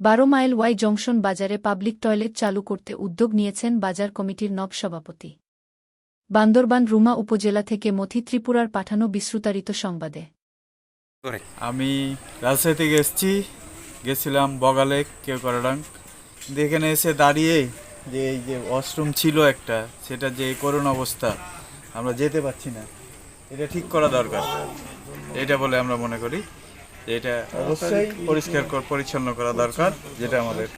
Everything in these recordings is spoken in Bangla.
বারো মাইল ওয়াই জংশন বাজারে পাবলিক টয়লেট চালু করতে উদ্যোগ নিয়েছেন বাজার কমিটির নব সভাপতি। বান্দরবান রুমা উপজেলা থেকে মথি ত্রিপুরার পাঠানো বিশ্রুতারিত সংবাদে। আমি রাজশাহী থেকে এসেছি গেছিলাম বগালে কেউ করাডাং এখানে এসে দাঁড়িয়ে যে এই যে ওয়াশরুম ছিল একটা সেটা যে করুণ অবস্থা আমরা যেতে পারছি না। এটা ঠিক করা দরকার। এটা বলে আমরা মনে করি। এটা অবশ্যই। পরিষ্কার কর- পরিচ্ছন্ন করা দরকার যেটা আমাদের।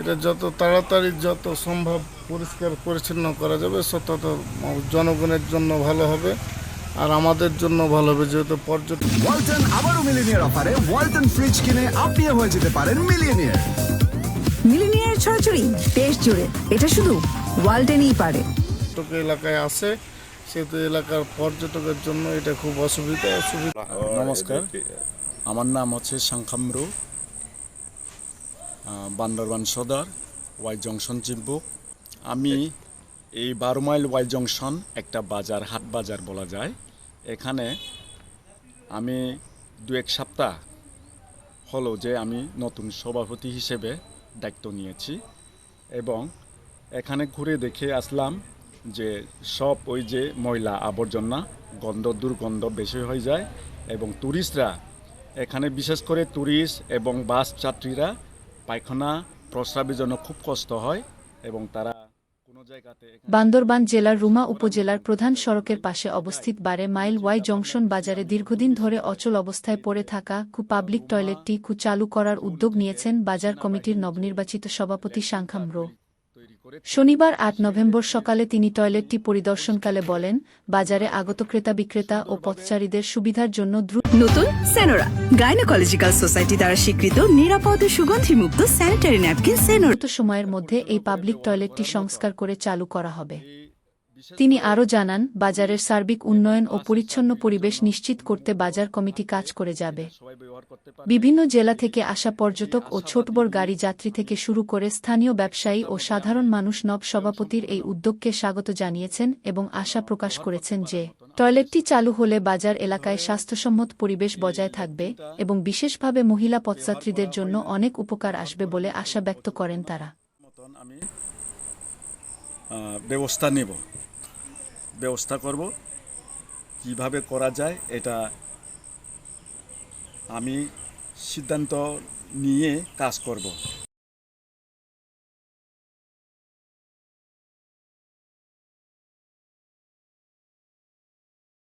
এটা যত তাড়াতাড়ি যত সম্ভব পরিষ্কার পরিচ্ছন্ন করা যাবে তত জনগণের জন্য ভালো হবে আর আমাদের জন্য ভালো হবে যেহেতু পর্যটন ওয়ালটন আবারও মিলিনিয়ার অফারে ওয়ালটন ফ্রিজ কিনে আপনিও হয়ে যেতে পারেন মিলিয়নিয়ার মিলিনিয়ার ছড়াছড়ি দেশ জুড়ে এটা শুধু ওয়ালটেনই পারে। এলাকায় আসে সেহেতু এলাকার পর্যটকের জন্য এটা খুব অসুবিধা অসুবিধা। নমস্কার। আমার নাম হচ্ছে শঙ্খামরু বান্দরবান সদর, ওয়াই জংশন চিম্বুক আমি এই বারো মাইল ওয়াই জংশন একটা বাজার, হাট বাজার বলা যায়। এখানে আমি দু এক সপ্তাহ হলো যে আমি নতুন সভাপতি হিসেবে দায়িত্ব নিয়েছি এবং এখানে ঘুরে দেখে আসলাম যে সব ওই যে ময়লা আবর্জনা, গন্ধ, দুর্গন্ধ বেশি হয়ে যায় এবং ট্যুরিস্টরা এখানে বিশেষ করে ট্যুরিস্ট এবং বাস যাত্রীরা পায়খানা প্রস্রাবের জন্য খুব কষ্ট হয় এবং তারা বান্দরবান জেলার রুমা উপজেলার প্রধান সড়কের পাশে অবস্থিত বারে মাইল ওয়াই জংশন বাজারে দীর্ঘদিন ধরে অচল অবস্থায় পড়ে থাকা কু পাবলিক টয়লেটটি কু চালু করার উদ্যোগ নিয়েছেন বাজার কমিটির নবনির্বাচিত সভাপতি সাংখাম রো তৈরি করে শনিবার আট নভেম্বর সকালে তিনি টয়লেটটি পরিদর্শনকালে বলেন বাজারে আগত ক্রেতা বিক্রেতা ও পথচারীদের সুবিধার জন্য দ্রুত নতুন সেনোরা গাইনোকোলজিক্যাল সোসাইটি দ্বারা স্বীকৃত নিরাপদ সুগন্ধি সুগন্ধিমুক্ত স্যানিটারি ন্যাপকিন সেনোরা সময়ের মধ্যে এই পাবলিক টয়লেটটি সংস্কার করে চালু করা হবে। তিনি আরও জানান, বাজারের সার্বিক উন্নয়ন ও পরিচ্ছন্ন পরিবেশ নিশ্চিত করতে বাজার কমিটি কাজ করে যাবে। বিভিন্ন জেলা থেকে আসা পর্যটক ও ছোটবড় গাড়ি যাত্রী থেকে শুরু করে স্থানীয় ব্যবসায়ী ও সাধারণ মানুষ নব সভাপতির এই উদ্যোগকে স্বাগত জানিয়েছেন এবং আশা প্রকাশ করেছেন যে, টয়লেটটি চালু হলে বাজার এলাকায় স্বাস্থ্যসম্মত পরিবেশ বজায় থাকবে এবং বিশেষভাবে মহিলা পথযাত্রীদের জন্য অনেক উপকার আসবে বলে আশা ব্যক্ত করেন তারা। ব্যবস্থা নেব। ব্যবস্থা করব। কীভাবে করা যায় এটা আমি সিদ্ধান্ত নিয়ে কাজ করব।